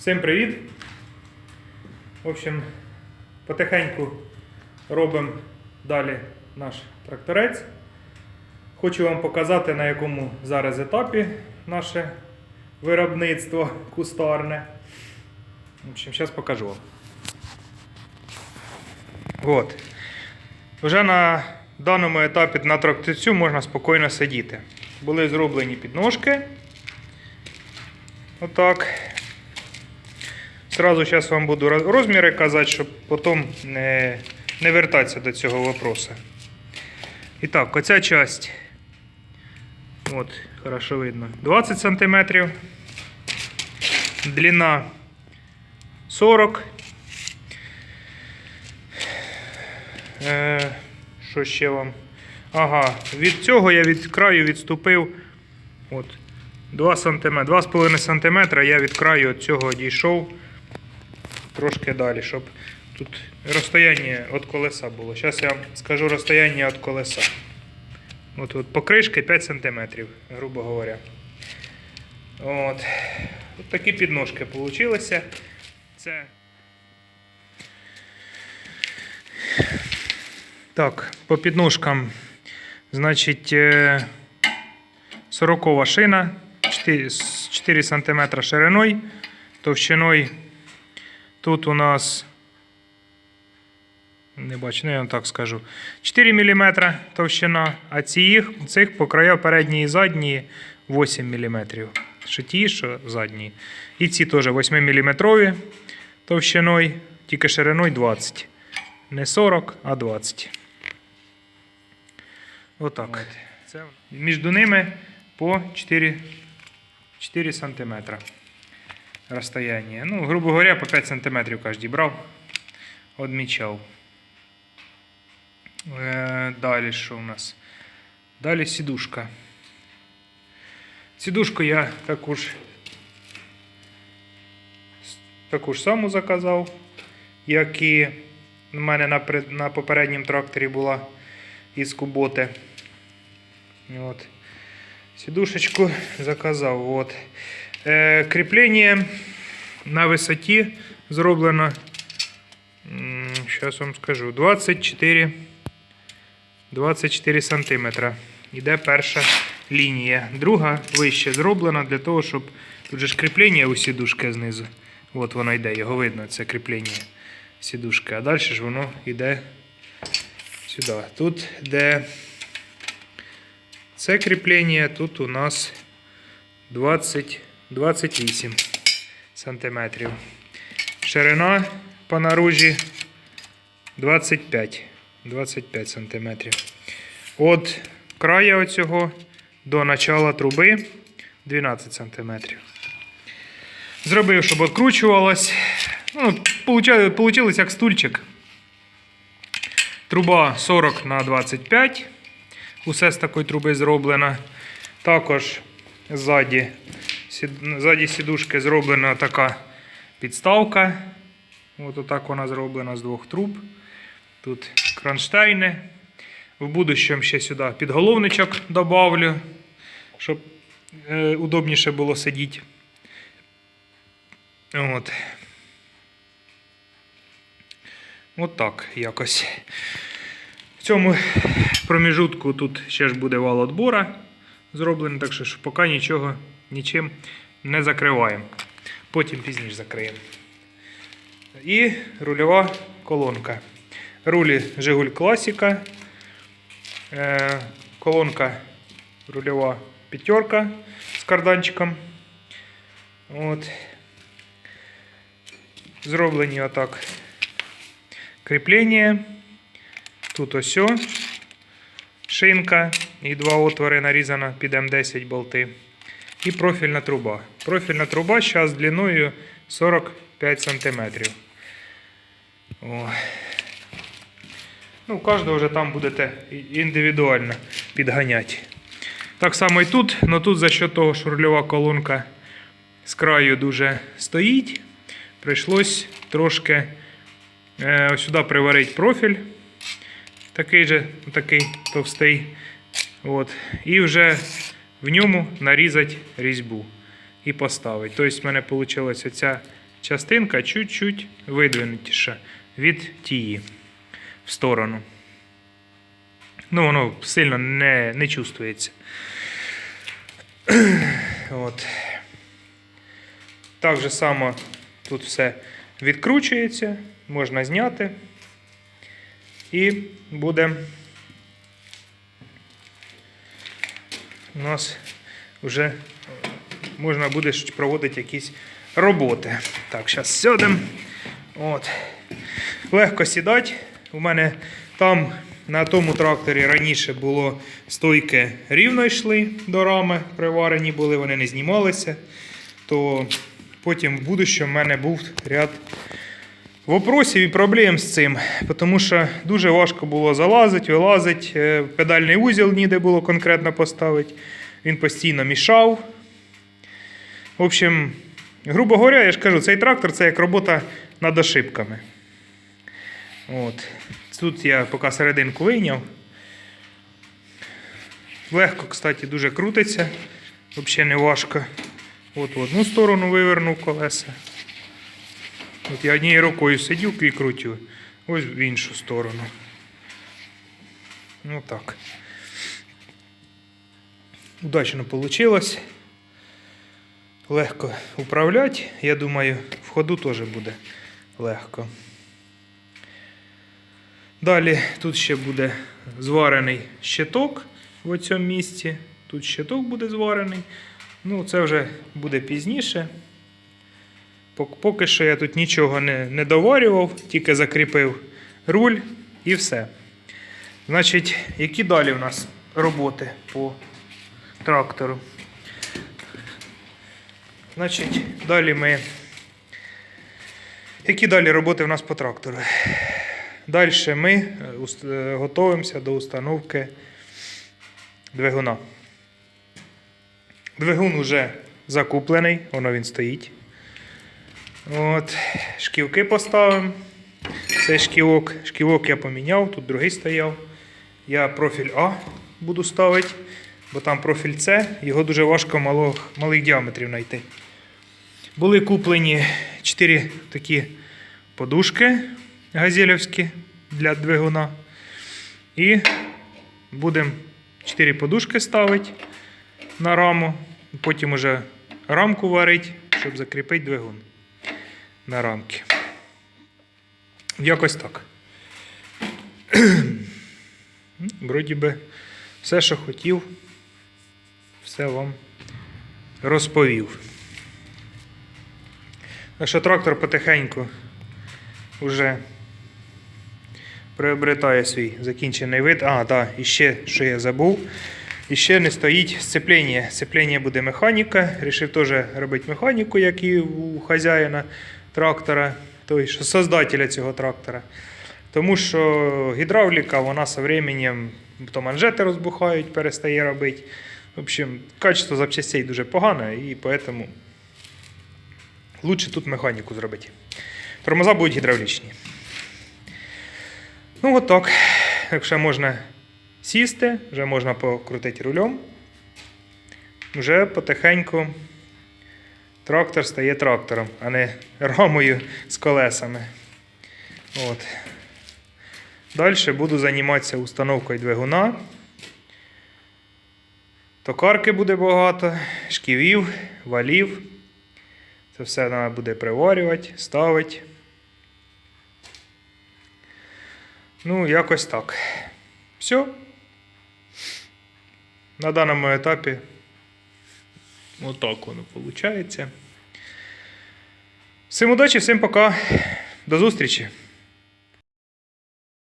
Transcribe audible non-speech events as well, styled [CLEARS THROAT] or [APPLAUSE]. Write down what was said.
Всім привіт! В общем, потихеньку робимо далі наш тракторець. Хочу вам показати, на якому зараз етапі наше виробництво кустарне. В общем, зараз покажу вам. От. Вже на даному етапі на тракторцю можна спокійно сидіти. Були зроблені підножки. Отак. Сразу зараз вам буду розміри казати, щоб потім не, не вертатися до цього вопроса. І так, оця часть. От, хорошо видно. 20 см. Длина 40. Е, що ще вам? Ага, від цього я від краю відступив. От, 2 см, 2,5 см я від краю от цього дійшов трошки далі, щоб тут розстояння від колеса було. Зараз я вам скажу розстояння від колеса. От, от покришки 5 см, грубо говоря. От. От такі підножки получилися. Це. Так, по підножкам, значить, 40 шина, 4, 4 см шириною, товщиною Тут у нас. Не бачу, ну я вам так скажу. 4 мм товщина, а цих, цих по краю передньої і задньої 8 мм. Що ті, що задні. І ці теж 8 мм товщиною, тільки шириною 20. Не 40, а 20. Отак. Це... Між ними по 4, 4 см расстояние. Ну, грубо говоря, по 5 сантиметрів кожен брав, відмічав. Е, далі що у нас? Далі сідушка. Сідушку я таку ж, таку ж саму заказав, як і в мене на, на попередньому тракторі була із Куботи. От. Сідушечку заказав. От. Е, кріплення на висоті зроблено. Зараз вам скажу. 24, 24 сантиметра. Іде перша лінія. Друга вище зроблена для того, щоб. Тут же ж кріплення у сідушки знизу. От воно йде, його видно, це кріплення сідушки. А далі ж воно йде сюди. Тут де це кріплення, тут у нас 20, 28 сантиметрів. Ширина по наружі 25, 25 сантиметрів. От края оцього до начала труби 12 сантиметрів. Зробив, щоб відкручувалось. Ну, получилось як стульчик. Труба 40 на 25. Усе з такої труби зроблено. Також ззаді, ззаді сідушки зроблена така підставка. От отак вона зроблена з двох труб. Тут кронштейни. В будущому ще сюди підголовничок добавлю, щоб е, удобніше було сидіти. От. От так якось. В цьому проміжутку тут ще ж буде вал отбора зроблений, так що поки нічого нічим не закриваємо. Потім пізніше закриємо. І рульова колонка. Рулі Жигуль Класіка. Е, колонка рульова п'ятерка з карданчиком. От. Зроблені отак кріплення. Тут ось шинка і два отвори нарізано під М10 болти. І профільна труба. Профільна труба зараз длиною 45 см. О. Ну, кожного вже там будете індивідуально підганяти. Так само і тут, але тут за счет того, що рульова колонка з краю дуже стоїть, прийшлось трошки е, сюди приварити профіль. Такий же, такий товстий. От. І вже в ньому нарізати різьбу і поставити. Тобто в мене вийшла ця частинка чуть-чуть видвинутіша від тії в сторону. Ну, воно сильно не, не чувствується. [CLEARS THROAT] От. Так же само тут все відкручується, можна зняти. І буде у нас вже можна буде проводити якісь роботи. Так, зараз сядемо. От. Легко сідати. У мене там на тому тракторі раніше було стойки рівно йшли до рами, приварені були, вони не знімалися. То потім в будущому в мене був ряд вопросів і проблем з цим, тому що дуже важко було залазити, вилазити. е, Педальний узіл ніде було конкретно поставити. Він постійно мішав. В общем, грубо говоря, я ж кажу, цей трактор це як робота над ошибками. От. Тут я поки серединку вийняв. Легко, кстати, дуже крутиться. Взагалі не важко. От в одну сторону вивернув колеса. От я однією рукою сидів крутю. Ось в іншу сторону. Ну так. Удачно вийшло. Легко управляти. Я думаю, в ходу теж буде легко. Далі тут ще буде зварений щиток в цьому місці. Тут щиток буде зварений. Ну, це вже буде пізніше. Пок- Поки що я тут нічого не, не доварював, тільки закріпив руль і все. Значить, які далі в нас роботи по трактору? Значить, далі ми. Які далі роботи в нас по трактору? Далі ми е, е, готуємося до установки двигуна. Двигун вже закуплений, воно він стоїть. От, шківки поставимо. Цей шківок. Шківок я поміняв, тут другий стояв. Я профіль А буду ставити, бо там профіль С, його дуже важко мало, малих діаметрів знайти. Були куплені 4 такі подушки газелівські для двигуна. І будемо 4 подушки ставити на раму. Потім уже рамку варити, щоб закріпити двигун на рамки. Якось так. [CLEARS THROAT] Вроді би, все, що хотів, все вам розповів. Так що трактор потихеньку вже приобретає свій закінчений вид. А, так, і ще, що я забув. І ще не стоїть сцеплення. Сцеплення буде механіка. Рішив теж робити механіку, як і у хазяїна трактора, той, що создателя цього трактора. Тому що гідравліка, вона з часом то манжети розбухають, перестає робити. В общем, качество запчастей дуже погане, і тому лучше тут механіку зробити. Тормоза будуть гідравлічні. Ну, от так. Якщо можна сісти, вже можна покрутити рулем. Вже потихеньку трактор стає трактором, а не рамою з колесами. От. Далі буду займатися установкою двигуна. Токарки буде багато, шківів, валів. Це все треба буде приварювати, ставити. Ну, якось так. Все. На даному етапі отак воно виходить. Всім удачі, всім пока. До зустрічі!